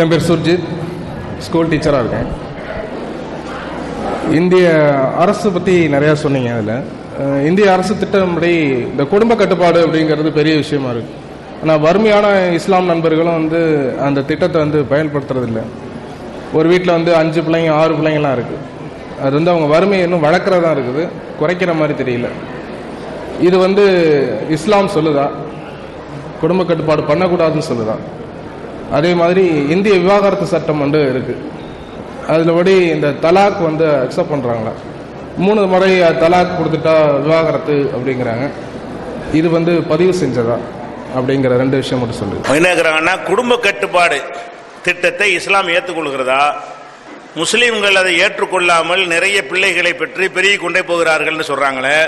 என் பேர் சுர்ஜித். ஸ்கூல் டீச்சராக இருக்கேன். இந்திய அரசு பற்றி நிறையா சொன்னீங்க அதில். இந்திய அரசு திட்டம்படி இந்த குடும்ப கட்டுப்பாடு அப்படிங்கிறது பெரிய விஷயமா இருக்கு. ஆனால் வறுமையான இஸ்லாம் நண்பர்களும் வந்து அந்த திட்டத்தை வந்து பயன்படுத்துறதில்ல. ஒரு வீட்டில் வந்து அஞ்சு பிள்ளைங்க ஆறு பிள்ளைங்கலாம் இருக்குது அது வந்து அவங்க வறுமையை இன்னும் வளர்க்குறதா இருக்குது. குறைக்கிற மாதிரி தெரியல. இது வந்து இஸ்லாம் சொல்லுதா? குடும்ப கட்டுப்பாடு பண்ணக்கூடாதுன்னு சொல்லுதா? அதே மாதிரி இந்திய விவாகரத்து சட்டம் வந்து இருக்கு. அதில் படி இந்த தலாக் வந்து அக்செப்ட் பண்ணுறாங்களா மூணு முறை தலாக் கொடுத்துட்டா விவாகரத்து அப்படிங்கிறாங்க. இது வந்து பதிவு செஞ்சதா? அப்படிங்கிற ரெண்டு விஷயம் மட்டும் சொல்லுங்க. என்ன குடும்ப கட்டுப்பாடு திட்டத்தை இஸ்லாம் ஏற்றுக்கொள்கிறதா? முஸ்லீம்கள் அதை ஏற்றுக்கொள்ளாமல் நிறைய பிள்ளைகளை பெற்று பெருகி கொண்டே போகிறார்கள்னு சொல்றாங்களே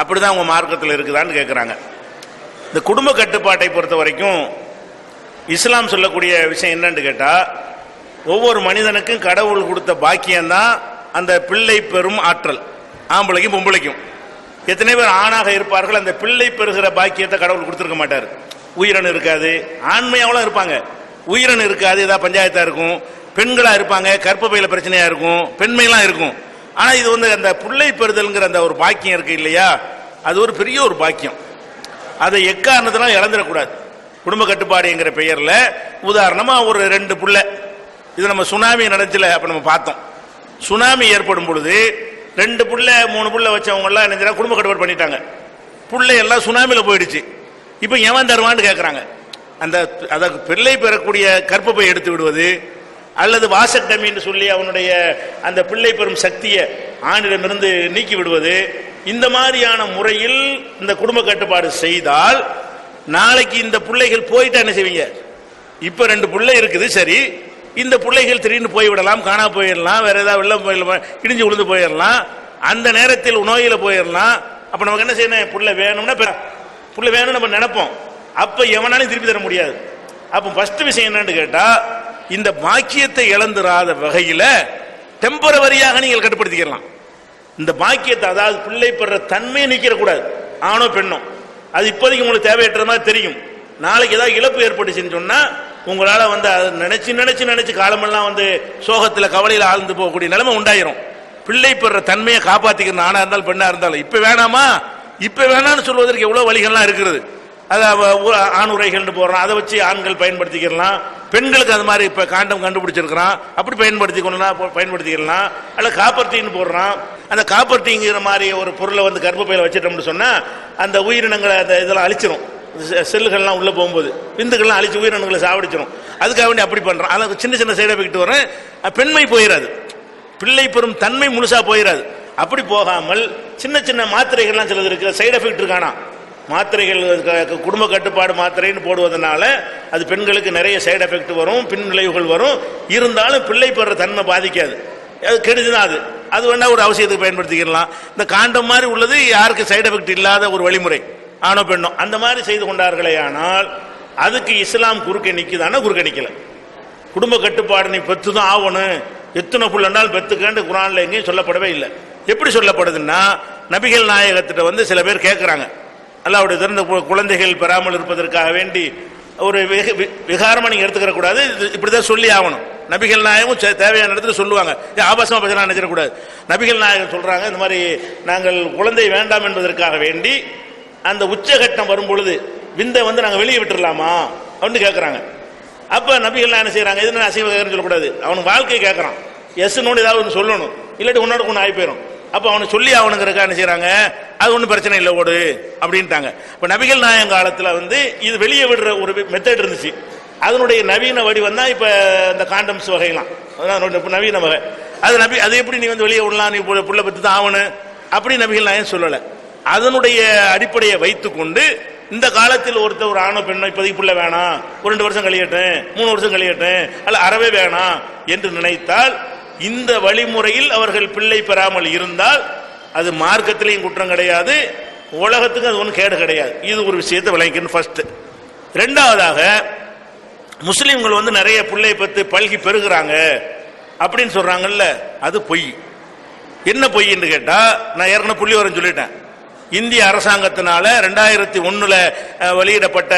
அப்படிதான் உங்க மார்க்கத்தில் இருக்குதான்னு கேட்குறாங்க இந்த குடும்ப கட்டுப்பாட்டை பொறுத்த வரைக்கும் இஸ்லாம் சொல்லக்கூடிய விஷயம் என்னன்னு கேட்டா ஒவ்வொரு மனிதனுக்கும் கடவுள் கொடுத்த பாக்கியம்தான் அந்த பிள்ளை பெறும் ஆற்றல். ஆம்பளைக்கும் பொம்பளைக்கும். எத்தனை பேர் ஆணாக இருப்பார்கள் அந்த பிள்ளை பெறுகிற பாக்கியத்தை கடவுள் கொடுத்துருக்க மாட்டார். உயிரன் இருக்காது ஆண்மையாவெல்லாம் இருப்பாங்க. உயிரன் இருக்காது ஏதாவது பஞ்சாயத்தா இருக்கும். பெண்களா இருப்பாங்க கற்பப்பையில பிரச்சனையா இருக்கும் பெண்மையெல்லாம் இருக்கும். ஆனா இது வந்து அந்த பிள்ளை பெறுதல்ங்கிற அந்த ஒரு பாக்கியம் இருக்கு இல்லையா? அது ஒரு பெரிய ஒரு பாக்கியம். அதை எக்காரணத்தினாலும் இழந்துடக்கூடாது. குடும்ப கட்டுப்பாடுங்கிற பெயர்ல உதாரணமா ஒரு ரெண்டு புள்ள. இது நம்ம சுனாமி நடந்துச்சுல அப்ப நம்ம பார்த்தோம். சுனாமி ஏற்படும் பொழுது ரெண்டு புள்ள மூணு புள்ள வச்சவங்க எல்லாம் என்ன குடும்ப கட்டுப்பாடு பண்ணிட்டாங்க. புள்ளை எல்லாம் சுனாமியில் போயிடுச்சு. இப்போ எவன் தருவான்னு கேட்கறாங்க அந்த அதை பிள்ளை பெறக்கூடிய கற்பப்பை எடுத்து விடுவது அல்லது வாசக்டமி சொல்லி அவனுடைய அந்த பிள்ளை பெறும் சக்தியை ஆணிடமிருந்து நீக்கி விடுவது இந்த மாதிரியான முறையில் இந்த குடும்ப கட்டுப்பாடு செய்தால் நாளைக்கு இந்த பிள்ளைகள் போயிட்டா என்ன செய்வீங்க? இப்ப ரெண்டு பிள்ளை இருக்குது சரி. இந்த பிள்ளைகள் திடீர்னு போய்விடலாம் காணா போயிடலாம் வேற ஏதாவது வெள்ளம் போயிடலாம் இடிஞ்சு விழுந்து போயிடலாம். அந்த நேரத்தில் நோயில போயிடலாம். அப்ப நமக்கு என்ன செய்யணும்? புள்ள வேணும்னா இப்ப புள்ள வேணும்னு நம்ம நினைப்போம். அப்ப எவனாலும் திருப்பி தர முடியாது. அப்ப ஃபர்ஸ்ட் விஷயம் என்னன்னு கேட்டா இந்த பாக்கியத்தை இழந்துராத வகையில டெம்பரவரியாக நீங்கள் கட்டுப்படுத்திக்கலாம். இந்த பாக்கியத்தை அதாவது பிள்ளை பெற தன்மையை நீக்கிற ஆணோ பெண்ணோ. அது இப்போதைக்கு உங்களுக்கு தேவையற்ற மாதிரி தெரியும். நாளைக்கு ஏதாவது இழப்பு ஏற்பட்டுச்சுன்னு சொன்னால் உங்களால் வந்து அதை நினச்சி நினச்சி நினச்சி காலமெல்லாம் வந்து சோகத்தில் கவலையில் ஆழ்ந்து போகக்கூடிய நிலைமை உண்டாயிரும். பிள்ளை பெற தன்மையை காப்பாற்றிக்கிற ஆணாக இருந்தாலும் பெண்ணாக இருந்தாலும் இப்போ வேணாமா? இப்போ வேணாம்னு சொல்வதற்கு எவ்வளோ வழிகள்லாம் இருக்கிறது. அதை ஆணுரைகள்னு போடுறோம் அதை வச்சு ஆண்கள் பயன்படுத்திக்கிறலாம். பெண்களுக்கு அது மாதிரி இப்ப காண்டம் கண்டுபிடிச்சிருக்கிறான். அப்படி பயன்படுத்தி கொள்ளலாம் பயன்படுத்திக்கலாம். அல்ல காப்பர்ட்டின்னு போடுறான். அந்த காப்பர்ட்டிங்கிற மாதிரி ஒரு பொருளை வந்து கர்ப்பப்பையில வச்சிட்டோம்னு சொன்னா அந்த உயிரினங்களை அந்த இதெல்லாம் அழிச்சிரும். செ- செல்லுகள்லாம் உள்ள போகும்போது விந்துக்கள்லாம் அழிச்சு உயிரினங்களை சாவடிச்சிரும். அதுக்காக வேண்டி அப்படி பண்றான். அதை சின்ன சின்ன சைடு எஃபெக்ட் வரேன் பெண்மை போயிடாது பிள்ளை பெறும் தன்மை முழுசா போயிடாது அப்படி போகாமல் சின்ன சின்ன மாத்திரைகள்லாம் சிலது இருக்கு சைடு எஃபெக்ட் இருக்கானா? மாத்திரைகள் குடும்ப கட்டுப்பாடு மாத்திரைன்னு போடுவதனால அது பெண்களுக்கு நிறைய சைடு எஃபெக்ட் வரும் பின் விளைவுகள் வரும். இருந்தாலும் பிள்ளை பெற தன்மை பாதிக்காது. அது கெடுதுதான் அது. அது வேணா ஒரு அவசியத்துக்கு பயன்படுத்திக்கலாம். இந்த காண்டம் மாதிரி உள்ளது யாருக்கு சைடு எஃபெக்ட் இல்லாத ஒரு வழிமுறை? ஆணோ பெண்ணோ. அந்த மாதிரி செய்து கொண்டார்களே ஆனால் அதுக்கு இஸ்லாம் குறுக்க நிற்குதானா குறுக்க நிற்கல குடும்ப கட்டுப்பாடு நீ பெற்று தான் ஆகணும். எத்தனை புள்ளனால் பெற்றுக்கேண்டு குரான்ல எங்கேயும் சொல்லப்படவே இல்லை. எப்படி சொல்லப்படுதுன்னா நபிகள் நாயகத்திட்ட வந்து சில பேர் கேட்குறாங்க அல்லாவுடைய திறந்த குழந்தைகள் பெறாமல் இருப்பதற்காக வேண்டி ஒரு விகாரமாக வி- விகாரமா எடுத்துக்கிற கூடாது. இப்படி இப்படிதான் சொல்லி ஆகணும். நபிகள் நாயகம் தேவையான இடத்துல சொல்லுவாங்க. இது ஆபாசமா பற்றி நினைச்சிடக்கூடாது நபிகள் நாயகம் சொல்கிறாங்க இந்த மாதிரி நாங்கள் குழந்தை வேண்டாம் என்பதற்காக வேண்டி அந்த உச்சகட்டம் வரும் பொழுது விந்தை வந்து நாங்கள் வெளியே விட்டுடலாமா அப்படின்னு கேட்குறாங்க அப்போ நபிகள் என்ன செய்கிறாங்க இது அசைவ கேட்கறன்னு சொல்லக்கூடாது. அவனுக்கு வாழ்க்கை கேட்குறான் எஸ் நோடு ஏதாவது ஒன்று சொல்லணும். இல்லாட்டி உன்னோட ஒன்று ஆகி போயிடும் அப்போ அவனை சொல்லி ஆகணுங்கிறக்கா என்ன செய்யறாங்க அது ஒன்றும் பிரச்சனை இல்லை ஓடு அப்படின்ட்டாங்க. இப்போ நபிகள் நாயகம் காலத்தில் வந்து இது வெளியே விடுற ஒரு மெத்தட் இருந்துச்சு. அதனுடைய நவீன வடிவம் தான் இப்போ இந்த காண்டம்ஸ் வகைலாம் அதான் நவீன வகை. அது நபி அது எப்படி நீ வந்து வெளியே விடலாம் நீ புள்ள- பற்றி தான் ஆகணும்? அப்படி நபிகள் நாயகம் சொல்லலை. அதனுடைய அடிப்படையை வைத்துக்கொண்டு இந்த காலத்தில் ஒருத்தர் ஒரு ஆணோ பெண்ணோ இப்போதைக்கு புள்ள வேணாம். ஒரு ரெண்டு வருஷம் கழியட்டும் மூணு வருஷம் கழியட்டும் அல்ல அறவே வேணாம் என்று நினைத்தால் இந்த வழிமுறையில் அவர்கள் பிள்ளை பெறாமல் இருந்தால் அது மார்க்கத்திலையும் குற்றம் கிடையாது உலகத்துக்கு அது ஒன்றும் கேடு கிடையாது. இது ஒரு விஷயத்தை விளங்கிக்கணும் ஃபர்ஸ்ட் ரெண்டாவதாக முஸ்லீம்கள் வந்து நிறைய பிள்ளை பத்து பல்கி பெறுகிறாங்க அப்படின்னு சொல்றாங்கல்ல அது பொய். என்ன பொய்ன்னு கேட்டா நான் ஏற்கனவே புள்ளி வரம் சொல்லிட்டேன். இந்திய அரசாங்கத்தினால ரெண்டாயிரத்தி ஒன்றில் வெளியிடப்பட்ட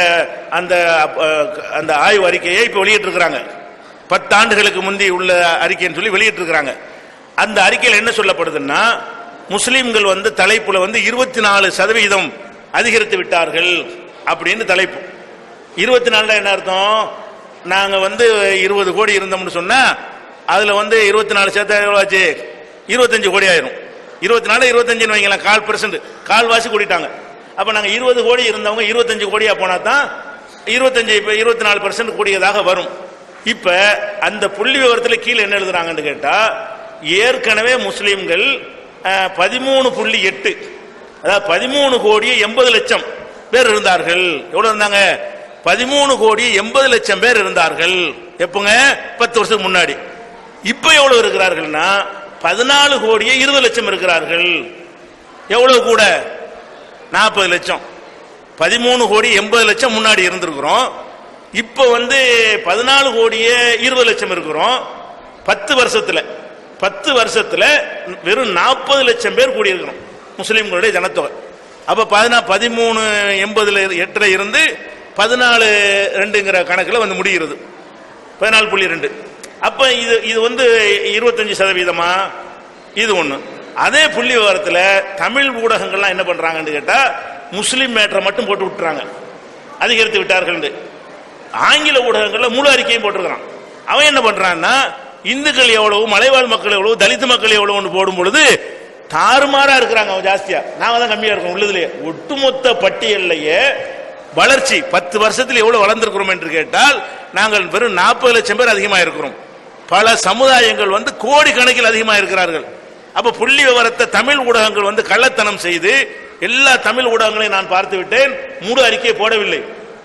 அந்த அந்த ஆய்வு அறிக்கையை இப்ப வெளியிட்டிருக்கிறாங்க. பத்து ஆண்டுகளுக்கு முந்தி உள்ள அறிக்கைன்னு சொல்லி வெளியிட்டிருக்கிறாங்க. அந்த அறிக்கையில் என்ன சொல்லப்படுதுன்னா முஸ்லீம்கள் வந்து தலைப்புல வந்து இருபத்தி நாலு சதவீதம் அதிகரித்து விட்டார்கள் அப்படின்னு தலைப்பு. இருபத்தி நாலுல என்ன அர்த்தம்? நாங்கள் வந்து இருபது கோடி இருந்தோம்னு சொன்னால் அதில் வந்து இருபத்தி நாலு சேர்த்தா எவ்வளவு ஆச்சு? இருபத்தஞ்சு கோடி ஆயிரும். இருபத்தி நாலு இருபத்தஞ்சுன்னு வைங்களேன் கால் பெர்சன்ட் கால்வாசி கூட்டிட்டாங்க. அப்போ நாங்கள் இருபது கோடி இருந்தவங்க இருபத்தஞ்சு கோடியாக போனால் தான் இருபத்தஞ்சு இருபத்தி நாலு பெர்சன்ட் கூடியதாக வரும். இப்ப அந்த புள்ளி விவரத்தில் கீழே என்ன எழுதுறாங்கன்னு கேட்டா ஏற்கனவே முஸ்லீம்கள் பதிமூணு புள்ளி எட்டு அதாவது பதிமூணு கோடி எண்பது லட்சம் பேர் இருந்தார்கள். எவ்வளவு இருந்தாங்க? பதிமூணு கோடி எண்பது லட்சம் பேர் இருந்தார்கள். எப்பங்க? பத்து வருஷத்துக்கு முன்னாடி. இப்ப எவ்வளவு இருக்கிறார்கள்னா பதினாலு கோடியே இருபது லட்சம் இருக்கிறார்கள். எவ்வளவு கூட? நாற்பது லட்சம். பதிமூணு கோடி எண்பது லட்சம் முன்னாடி இருந்திருக்கிறோம். இப்ப வந்து பதினாலு கோடியே இருபது லட்சம் இருக்கிறோம். பத்து வருஷத்துல பத்து வருஷத்துல வெறும் நாற்பது லட்சம் பேர் கூடியிருக்கிறோம். முஸ்லீம்களுடைய ஜனத்தொகை. அப்ப பதினா பதிமூணு எண்பதுல எட்டுல இருந்து பதினாலு ரெண்டுங்கிற கணக்கில் வந்து முடிகிறது. பதினாலு புள்ளி ரெண்டு. அப்ப இது இது வந்து இருபத்தஞ்சு சதவீதமா? இது ஒண்ணு. அதே புள்ளி விவரத்தில் தமிழ் ஊடகங்கள்லாம் என்ன பண்றாங்கன்னு கேட்டா முஸ்லீம் மேட்டரை மட்டும் போட்டு விட்டுறாங்க. அதிகரித்து விட்டார்கள் ஆங்கில ஊடகங்கள்ல முழு அறிக்கையும் போட்டிருக்கிறான். அவன் என்ன பண்றான்னா இந்துக்கள் எவ்வளவு மலைவாழ் மக்கள் எவ்வளவு தலித்து மக்கள் எவ்வளவுன்னு போடும் பொழுது தாறுமாறா இருக்கிறாங்க அவன் ஜாஸ்தியா. நாங்க தான் கம்மியா இருக்கோம் உள்ளதுலயே. ஒட்டுமொத்த பட்டியல்லையே வளர்ச்சி பத்து வருஷத்தில் எவ்வளவு வளர்ந்திருக்கிறோம் என்று கேட்டால் நாங்கள் வெறும் நாற்பது லட்சம் பேர் அதிகமாக இருக்கிறோம். பல சமுதாயங்கள் வந்து கோடி கணக்கில் அதிகமாக இருக்கிறார்கள். அப்ப புள்ளி விவரத்தை தமிழ் ஊடகங்கள் வந்து கள்ளத்தனம் செய்து எல்லா தமிழ் ஊடகங்களையும் நான் பார்த்து விட்டேன் மூடு அறிக்கையை போடவில்லை.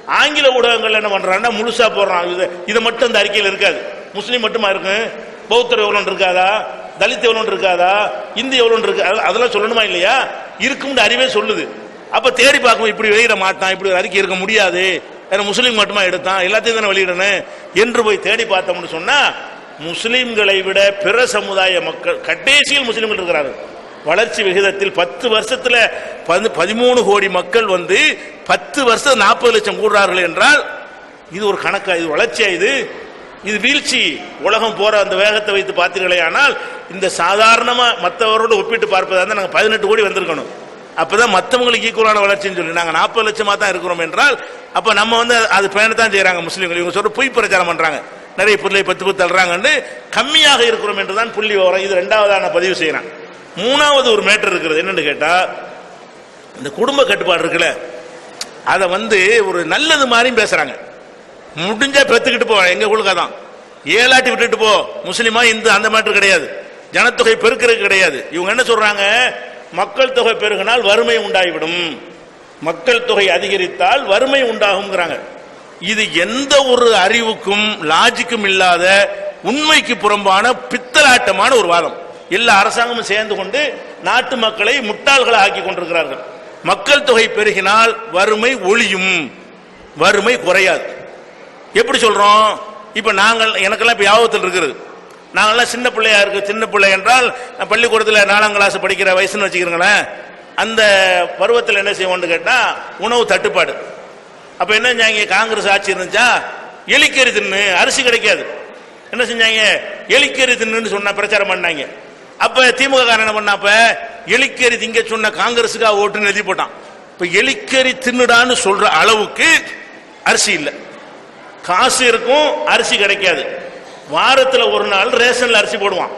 ஆங்கில ஊடகங்கள் என்ன பண்றாங்கன்னா முழுசா போடுறான் இது இது மட்டும் அந்த அறிக்கையில் இருக்காது. முஸ்லீம் மட்டுமா இருக்கும் பௌத்தர் எவ்வளவு இருக்காதா? தலித் எவ்வளவு இருக்காதா? இந்தி எவ்வளவு இருக்கு? அதெல்லாம் சொல்லணுமா இல்லையா? இருக்கும்னு அறிவே சொல்லுது. அப்ப தேடி பார்க்கும் இப்படி வெளியிட மாட்டான் இப்படி ஒரு அறிக்கை இருக்க முடியாது. ஏன்னா முஸ்லீம் மட்டுமா எடுத்தான்? எல்லாத்தையும் தானே வெளியிடணும். என்று போய் தேடி பார்த்தோம்னு சொன்னா முஸ்லீம்களை விட பிற சமுதாய மக்கள் கடைசியில் முஸ்லீம்கள் இருக்கிறார்கள். வளர்ச்சி விகிதத்தில் பத்து வருஷத்துல பதி- பதிமூணு கோடி மக்கள் வந்து பத்து வருஷம் நாற்பது லட்சம் கூடுறார்கள் என்றால் இது ஒரு கணக்கா இது வளர்ச்சியா இது? இது வீழ்ச்சி. உலகம் போற அந்த வேகத்தை வைத்து பார்த்தீர்களே ஆனால் இந்த சாதாரணமா மற்றவரோடு ஒப்பிட்டு பார்ப்பதா இருந்தால் நாங்கள் பதினெட்டு கோடி வந்திருக்கணும். அப்பதான் மற்றவங்களுக்கு ஈக்குவலான வளர்ச்சின்னு சொல்லி நாங்கள் நாற்பது லட்சமா தான் இருக்கிறோம் என்றால் அப்ப நம்ம வந்து அது பயணத்தான் செய்யறாங்க முஸ்லீம்கள். இவங்க சொல்ற பொய் பிரச்சாரம் பண்றாங்க. நிறைய பொருளை பத்து பத்து தள்ளுறாங்கன்னு கம்மியாக இருக்கிறோம் என்றுதான் புள்ளி விவரம். இது ரெண்டாவதான பதிவு செய்கிறான் மூணாவது ஒரு மேட்டர் இருக்கிறது. என்னன்னு கேட்டா இந்த குடும்ப கட்டுப்பாடு இருக்குல்ல அதை வந்து ஒரு நல்லது மாதிரியும் பேசுறாங்க. முடிஞ்சா பெத்துக்கிட்டு போ எங்க குழுக்கா தான். ஏலாட்டி விட்டுட்டு போ முஸ்லீமா இந்து அந்த மாற்று கிடையாது. ஜனத்தொகை பெருக்கிறது கிடையாது. இவங்க என்ன சொல்றாங்க? மக்கள் தொகை பெருகினால் வறுமை உண்டாகிவிடும். மக்கள் தொகை அதிகரித்தால் வறுமை உண்டாகுங்கிறாங்க இது எந்த ஒரு அறிவுக்கும் லாஜிக்கும் இல்லாத உண்மைக்கு புறம்பான பித்தலாட்டமான ஒரு வாதம். எல்லா அரசாங்கமும் சேர்ந்து கொண்டு நாட்டு மக்களை முட்டாள்களை ஆக்கி கொண்டிருக்கிறார்கள். மக்கள் தொகை பெருகினால் வறுமை ஒழியும். வறுமை குறையாது. எப்படி சொல்றோம்? இப்ப நாங்கள் எனக்கெல்லாம் இப்ப யாபத்தில் இருக்கிறது நாங்கள்லாம் சின்ன பிள்ளையா இருக்கு. சின்ன பிள்ளை என்றால் பள்ளிக்கூடத்தில் நாலாம் கிளாஸ் படிக்கிற வயசுன்னு வச்சுக்கிறீங்களேன். அந்த பருவத்தில் என்ன செய்வோம்னு கேட்டால் உணவு தட்டுப்பாடு. அப்ப என்ன செஞ்சாங்க? காங்கிரஸ் ஆட்சி இருந்துச்சா? எலிக்கறி தின்னு. அரிசி கிடைக்காது. என்ன செஞ்சாங்க? எலிக்கறி தின்னுன்னு சொன்ன பிரச்சாரம் பண்ணாங்க. அப்ப திமுக காரன் என்ன பண்ணாப்ப எலிக்கறி திங்க சொன்ன காங்கிரஸுக்காக ஓட்டுன்னு எழுதி போட்டான். இப்ப எலிக்கறி தின்னுடான்னு சொல்ற அளவுக்கு அரிசி இல்லை. காசு இருக்கும் அரிசி கிடைக்காது. வாரத்துல ஒரு நாள் ரேஷன்ல அரிசி போடுவான்.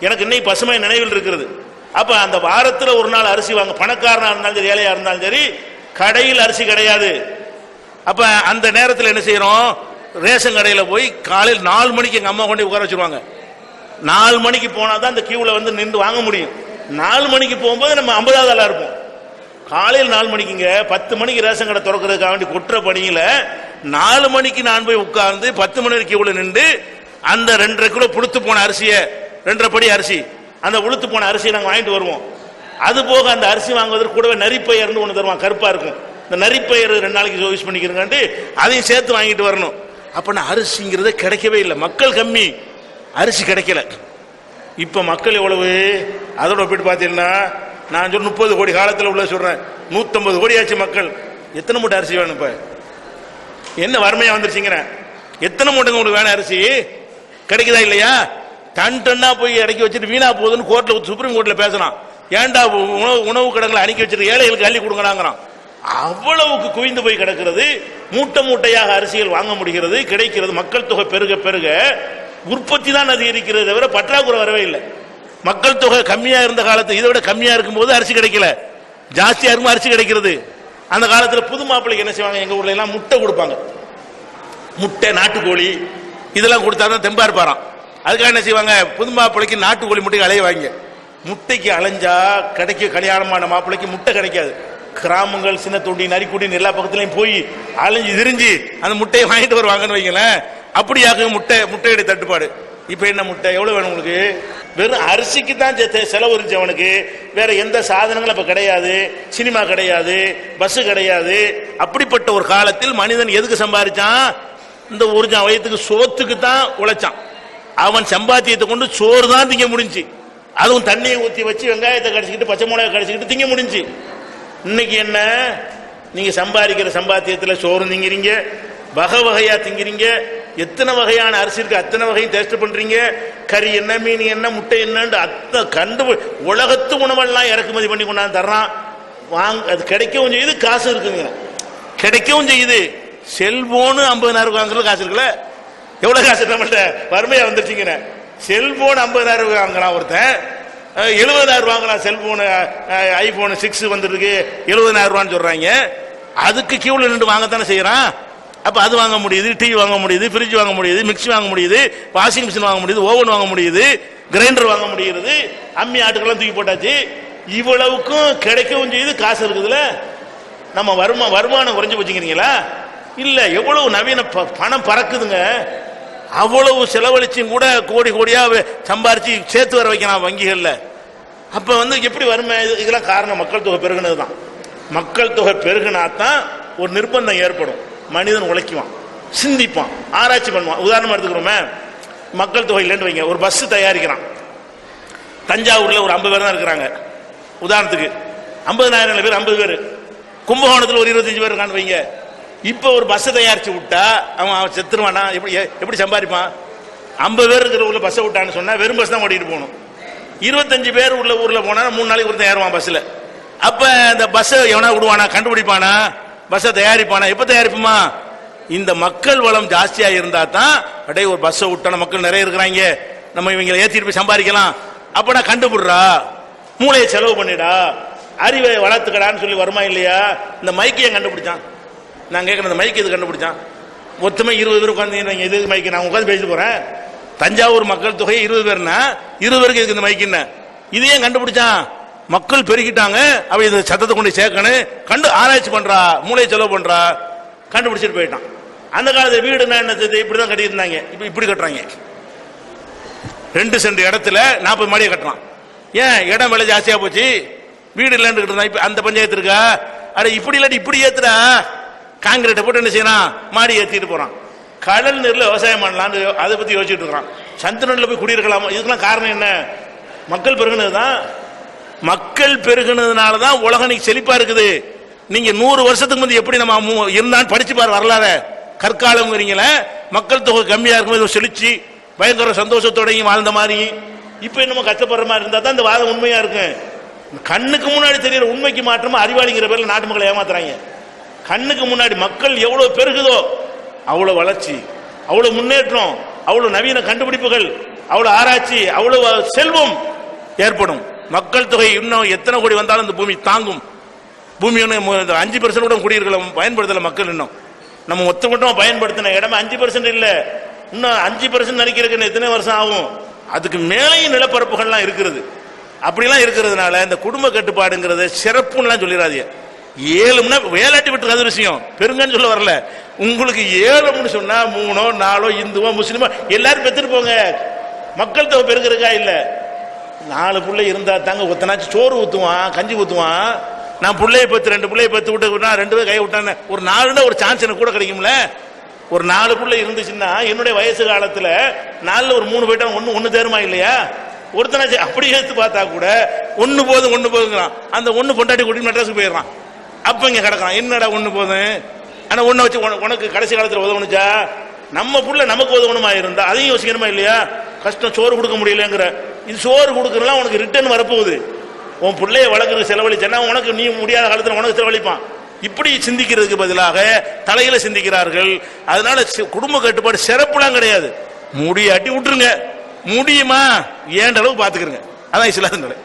எனக்கு இன்னைக்கு பசுமை நினைவில் இருக்கிறது. அப்ப அந்த வாரத்துல ஒரு நாள் அரிசி வாங்க பணக்காரனா இருந்தாலும் சரி ஏழையா இருந்தாலும் சரி கடையில் அரிசி கிடையாது. அப்ப அந்த நேரத்தில் என்ன செய்யறோம்? ரேஷன் கடையில போய் காலையில் நாலு மணிக்கு எங்க அம்மா கொண்டு உட்கார வச்சிருவாங்க. நாலு மணிக்கு போனா தான் அந்த கியூவில் வந்து நின்று வாங்க முடியும். நாலு மணிக்கு போகும்போது நம்ம ஐம்பதாவது ஆளாக இருப்போம். காலையில் நாலு மணிக்குங்க பத்து மணிக்கு ரேஷன் கடை திறக்கிறதுக்காக வேண்டி கொட்டுற பணியில் நாலு மணிக்கு நான் போய் உட்கார்ந்து பத்து மணி வரைக்கும் உள்ள நின்று அந்த ரெண்டரை கிலோ புளுத்து போன அரிசியை ரெண்டரை படி அரிசி அந்த உளுத்து போன அரிசியை நாங்கள் வாங்கிட்டு வருவோம். அது போக அந்த அரிசி வாங்குவதற்கு கூடவே நரிப்பயர்னு ஒன்று தருவான் கருப்பாக இருக்கும். இந்த நரிப்பயர் ரெண்டு நாளைக்கு யூஸ் பண்ணிக்கிறேங்கன்ட்டு அதையும் சேர்த்து வாங்கிட்டு வரணும். அப்போ நான் அரிசிங்கிறது கிடைக்கவே இல்லை. மக்கள் கம்மி. அரிசி கிடைக்கல. இப்ப மக்கள் எவ்வளவு? அதோட ஒப்பிட்டு பார்த்தீங்கன்னா நான் சொல்ல முப்பது கோடி காலத்தில் உள்ள சொல்றேன். நூத்தம்பது கோடி ஆச்சு மக்கள். எத்தனை மூட்டை அரிசி வேணும் இப்ப? என்ன வறுமையா வந்துருச்சுங்கிறேன் எத்தனை மூட்டைங்க உங்களுக்கு வேணும் அரிசி? கிடைக்குதா இல்லையா? டன் டன்னா போய் இறக்கி வச்சுட்டு வீணா போகுதுன்னு கோர்ட்ல சுப்ரீம் கோர்ட்ல பேசலாம் ஏன்டா உணவு உணவு கடங்களை அணுக்கி வச்சுட்டு ஏழைகளுக்கு அள்ளி கொடுங்கறாங்கிறான் அவ்வளவுக்கு குவிந்து போய் கிடக்கிறது. மூட்டை மூட்டையாக அரிசிகள் வாங்க முடிகிறது கிடைக்கிறது. மக்கள் தொகை பெருக பெருக உற்பத்தி தான் அதிகரிக்கிறது தவிர பற்றாக்குறை வரவே இல்லை. மக்கள் தொகை கம்மியா இருந்த காலத்து இதை விட கம்மியா இருக்கும்போது அரிசி கிடைக்கல. ஜாஸ்தியா இருக்கும் அரிசி கிடைக்கிறது. அந்த காலத்தில் புது மாப்பிள்ளைக்கு என்ன செய்வாங்க? எங்க ஊர்ல எல்லாம் முட்டை கொடுப்பாங்க. முட்டை நாட்டுக்கோழி இதெல்லாம் கொடுத்தா தான் தெம்பா இருப்பாராம். அதுக்காக என்ன செய்வாங்க? புது மாப்பிள்ளைக்கு நாட்டுக்கோழி முட்டைக்கு அலைய வாங்க. முட்டைக்கு அலைஞ்சா கிடைக்க கல்யாணமான மாப்பிள்ளைக்கு முட்டை கிடைக்காது. கிராமங்கள் சின்ன தொண்டி நரிக்குடின்னு எல்லா பக்கத்துலயும் போய் அலைஞ்சு திரிஞ்சு அந்த முட்டையை வாங்கிட்டு வருவாங்கன்னு வைங்களேன். அப்படியாக முட்டை முட்டையுடைய தட்டுப்பாடு. இப்ப என்ன முட்டை? எவ்வளவு வேணும் உங்களுக்கு? வெறும் அரிசிக்கு தான் செலவு இருந்துச்சு அவனுக்கு. வேற எந்த சாதனங்களும் இப்போ கிடையாது. சினிமா கிடையாது. பஸ் கிடையாது. அப்படிப்பட்ட ஒரு காலத்தில் மனிதன் எதுக்கு சம்பாதிச்சான் இந்த ஒரு வயத்துக்கு வயிற்றுக்கு சோத்துக்கு தான் உழைச்சான். அவன் சம்பாத்தியத்தை கொண்டு சோறு தான் திங்க முடிஞ்சு அதுவும் தண்ணியை ஊத்தி வச்சு வெங்காயத்தை கடிச்சிக்கிட்டு பச்சை மிளகாய் கடிச்சிக்கிட்டு திங்க முடிஞ்சு இன்னைக்கு என்ன? நீங்க சம்பாதிக்கிற சம்பாத்தியத்துல சோறு திங்கிறீங்க. வகை வகையா திங்கிறீங்க. எத்தனை வகையான அரிசி இருக்கு? அத்தனை வகையும் டேஸ்ட் பண்றீங்க? கறி என்ன மீன் என்ன முட்டை என்னன்னு அத்தனை கண்டு உலகத்து உணவெல்லாம் இறக்குமதி பண்ணி கொண்டாந்து தர்றான். வாங்க அது கிடைக்கவும் செய்யுது காசு இருக்குங்க. கிடைக்கவும் செய்யுது. செல்போனு ஐம்பதாயிரம் வாங்குறது காசு இருக்குல்ல? எவ்வளவு காசு நம்மள்ட்ட? வறுமையா வந்துருச்சுங்க. செல்போன் ஐம்பதாயிரம் வாங்குறான் ஒருத்தன். எழுபதாயிரம் வாங்கலாம் செல்போனு ஐபோனு சிக்ஸ் வந்துருக்கு. எழுபதாயிரம் ரூபான்னு சொல்றாங்க. அதுக்கு கியூல நின்று வாங்கத்தானே செய்யறான்? அப்ப அது வாங்க முடியுது டிவி வாங்க முடியுது ஃப்ரிட்ஜ் வாங்க முடியுது மிக்ஸி வாங்க முடியுது வாஷிங் மிஷின் வாங்க முடியுது ஓவன் வாங்க முடியுது கிரைண்டர் வாங்க முடியுது அம்மி ஆட்டுக்கெல்லாம் தூக்கி போட்டாச்சு. இவ்வளவுக்கும் கிடைக்கவும் செய்யுது காசு இருக்குதுல்ல நம்ம வருமா வருமானம் குறைஞ்சு போச்சுங்கிறீங்களா? இல்ல எவ்வளவு நவீன ப- பணம் பறக்குதுங்க. அவ்வளவு செலவழிச்சும் கூட கோடி கோடியா சம்பாரிச்சு சேர்த்து வர வைக்கலாம் வங்கிகள்ல. அப்ப வந்து எப்படி வறுமை இது- இதெல்லாம் காரணம் மக்கள் தொகை பெருகினதுதான். மக்கள் தொகை பெருகினா தான் ஒரு நிர்பந்தம் ஏற்படும். மனிதன் உழைக்குவான் சிந்திப்பான் ஆராய்ச்சி பண்ணுவான். உதாரணமாக எடுத்துக்கிறோமே மக்கள் தொகை இல்லைன்னு வைங்க ஒரு பஸ் தயாரிக்கிறான். தஞ்சாவூர்ல ஒரு ஐம்பது பேர் தான் இருக்கிறாங்க. உதாரணத்துக்கு ஐம்பதாயிரம் பேர் ஐம்பது பேர். கும்பகோணத்தில் ஒரு இருபத்தஞ்சு பேர் இருக்கான்னு வைங்க. இப்போ ஒரு பஸ்ஸை தயாரிச்சு விட்டா அவன் அவன் செத்துருவானா? எப்படி எப்படி சம்பாதிப்பான்? ஐம்பது பேர் இருக்கிற ஊரில் பஸ்ஸை விட்டான்னு சொன்னால் வெறும் பஸ் தான் ஓடிட்டு போகணும். இருபத்தஞ்சு பேர் உள்ள ஊரில் போனால் மூணு நாளைக்கு ஒருத்தன் ஏறுவான் பஸ்ஸில் அப்போ இந்த பஸ்ஸை எவனா விடுவானா? கண்டுபிடிப்பானா? பஸ்ஸை தயாரிப்பானா? எப்ப தயாரிப்புமா? இந்த மக்கள் வளம் ஜாஸ்தியா இருந்தா தான் அப்படியே ஒரு பஸ்ஸை விட்டான மக்கள் நிறைய இருக்கிறாங்க. நம்ம இவங்களை ஏத்திட்டு போய் சம்பாதிக்கலாம். அப்ப நான் கண்டுபிடுறா. மூளையை செலவு பண்ணிடா. அறிவை வளர்த்துக்கடான்னு சொல்லி வருமா இல்லையா? இந்த மைக்கையை கண்டுபிடிச்சான்? நான் கேட்கறேன் இந்த மைக்கு இது கண்டுபிடிச்சான்? மொத்தமே இருபது பேர் உட்காந்து இது மைக்கு? நான் உட்காந்து பேசிட்டு போறேன். தஞ்சாவூர் மக்கள் தொகை இருபது பேர்னா இருபது பேருக்கு இருக்கு இந்த மைக்கு என்ன? இதையும் கண்டுபிடிச்சான்? மக்கள் பெருகிட்டாங்க அவ இந்த சத்தத்தை கொண்டு சேர்க்கணும். கண்டு ஆராய்ச்சி பண்றா மூளையை செலவு பண்றா கண்டுபிடிச்சிட்டு போயிட்டான். அந்த காலத்துல வீடு என்ன செய்யுது? இப்படிதான் கட்டியிருந்தாங்க இப்போ இப்படி கட்டுறாங்க. ரெண்டு சென்ட் இடத்துல நாற்பது மாடியை கட்டுறான் ஏன்? இடம் விலை ஜாஸ்தியா போச்சு. வீடு இல்லைன்னு இருந்தா இப்போ அந்த பஞ்சாயத்து இருக்கா? அட இப்படி இல்லாட்டி இப்படி ஏத்துறா காங்கிரீட்டை போட்டு என்ன செய்யறான்? மாடி ஏற்றிட்டு போறான். கடல் நீரில் விவசாயம் பண்ணலாம்னு அதை பத்தி யோசிச்சுட்டு இருக்கிறான் சந்திரன்ல போய் குடியிருக்கலாமா? இதுக்கெல்லாம் காரணம் என்ன? மக்கள் பெருகினது தான் மக்கள் பெருகினதுனால தான் உலகம் இன்னைக்கு செழிப்பா இருக்குது. நீங்க நூறு வருஷத்துக்கு முந்தைய எப்படி நம்ம இருந்தான்னு படிச்சு பாரு வரலாற. கற்காலங்கிறீங்களே மக்கள் தொகை கம்மியா இருக்கும்போது செழிச்சு பயங்கர சந்தோஷத்தோடையும் வாழ்ந்த மாதிரி. இப்ப என்னமோ கஷ்டப்படுற மாதிரி இருந்தா தான் இந்த வாதம் உண்மையா இருக்கு கண்ணுக்கு முன்னாடி தெரியற உண்மைக்கு மாற்றமா அறிவாளிங்கிற பேர்ல நாட்டு மக்களை ஏமாத்துறாங்க. கண்ணுக்கு முன்னாடி மக்கள் எவ்வளவு பெருகுதோ அவ்வளவு வளர்ச்சி அவ்வளவு முன்னேற்றம் அவ்வளவு நவீன கண்டுபிடிப்புகள் அவ்வளவு ஆராய்ச்சி அவ்வளவு செல்வம் ஏற்படும். மக்கள் தொகை இன்னும் எத்தனை கோடி வந்தாலும் இந்த பூமி தாங்கும். பூமி ஒன்று அஞ்சு பெர்சன்ட் கூட குடியிருக்கல பயன்படுத்தல மக்கள் இன்னும். நம்ம மொத்த மட்டும் பயன்படுத்தின இடமே அஞ்சு பர்சன்ட் இல்லை. இன்னும் அஞ்சு பர்சன்ட் நினைக்கிறதுக்கு எத்தனை வருஷம் ஆகும்? அதுக்கு மேலேயும் நிலப்பரப்புகள்லாம் இருக்கிறது. அப்படிலாம் இருக்கிறதுனால இந்த குடும்ப கட்டுப்பாடுங்கிறத சிறப்புன்னெலாம் சொல்லிடாதீங்க ஏழும்னா வேலாட்டி விட்டு அது விஷயம். பெருங்கன்னு சொல்ல வரல. உங்களுக்கு ஏழும்னு சொன்னால் மூணோ நாலோ இந்துவோ முஸ்லீமோ எல்லாரும் பெற்றுட்டு போங்க. மக்கள் தொகை பெருக்கிறதுக்கா இல்லை. நாலு பிள்ளை இருந்தா தாங்க ஒத்தனாச்சு சோறு ஊத்துவான் கஞ்சி ஊத்துவான். நான் பிள்ளைய பத்து ரெண்டு பிள்ளைய பத்து விட்டு விட்டா ரெண்டு பேர் கை விட்டானே. ஒரு நாலுனா ஒரு சான்ஸ் எனக்கு கூட கிடைக்கும்ல. ஒரு நாலு பிள்ளை இருந்துச்சுன்னா என்னுடைய வயசு காலத்துல நாலுல ஒரு மூணு போயிட்டா ஒன்று ஒன்று தேருமா இல்லையா? ஒருத்தனாச்சு அப்படி எடுத்து பார்த்தா கூட ஒன்னு போதும் ஒன்று போதுங்கிறான். அந்த ஒன்று பொண்டாட்டி கூட்டி மெட்ராஸுக்கு போயிடுறான். அப்ப இங்க கிடக்கான் என்னடா ஒண்ணு போதும்? ஆனா ஒன்றை வச்சு உனக்கு கடைசி காலத்துல உதவுனுச்சா நம்ம புள்ள நமக்கு உதவணுமா இருந்தா அதையும் யோசிக்கணுமா இல்லையா? கஷ்டம் சோறு கொடுக்க முடியலங்கிற இது சோறு கொடுக்கறலாம் உனக்கு ரிட்டர்ன் வரப்போகுது. உன் பிள்ளைய வளர்க்குறது செலவழிச்சேன்னா உனக்கு நீ முடியாத காலத்தில் உனக்கு செலவழிப்பான். இப்படி சிந்திக்கிறதுக்கு பதிலாக தலையில சிந்திக்கிறார்கள். அதனால குடும்ப கட்டுப்பாடு சிறப்புலாம் கிடையாது. முடியாட்டி விட்டுருங்க. முடியுமா? ஏன்ற அளவு பாத்துக்கிறங்க அதான் இஸ்லாத்தின் நிலை.